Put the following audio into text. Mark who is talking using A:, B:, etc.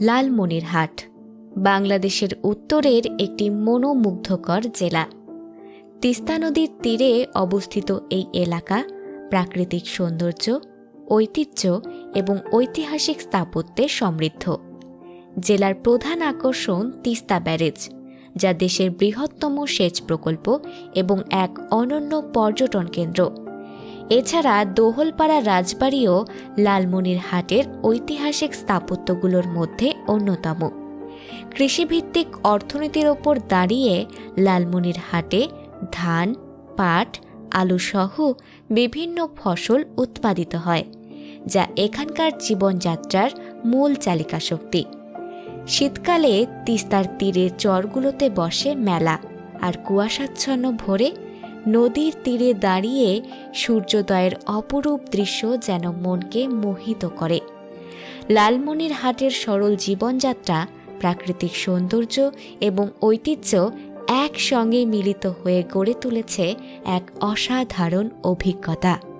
A: লালমনিরহাট, বাংলাদেশের উত্তরের একটি মনোমুগ্ধকর জেলা। তিস্তা নদীর তীরে অবস্থিত এই এলাকা প্রাকৃতিক সৌন্দর্য, ঐতিহ্য এবং ঐতিহাসিক স্থাপত্যে সমৃদ্ধ। জেলার প্রধান আকর্ষণ তিস্তা ব্যারেজ, যা দেশের বৃহত্তম সেচ প্রকল্প এবং এক অনন্য পর্যটন কেন্দ্র। এছাড়া দোহলপাড়া রাজবাড়িও লালমনিরহাটের ঐতিহাসিক স্থাপত্যগুলোর মধ্যে অন্যতম। কৃষিভিত্তিক অর্থনীতির ওপর দাঁড়িয়ে লালমনিরহাটে ধান, পাট, আলুসহ বিভিন্ন ফসল উৎপাদিত হয়, যা এখানকার জীবনযাত্রার মূল চালিকা শক্তি শীতকালে তিস্তার তীরের চরগুলোতে বসে মেলা আর কুয়াশাচ্ছন্ন ভোরে নদীর তীরে দাঁড়িয়ে সূর্যোদয়ের অপরূপ দৃশ্য যেন মনকে মোহিত করে। লালমনির হাটের সরল জীবনযাত্রা, প্রাকৃতিক সৌন্দর্য এবং ঐতিহ্য একসঙ্গে মিলিত হয়ে গড়ে তুলেছে এক অসাধারণ অভিজ্ঞতা।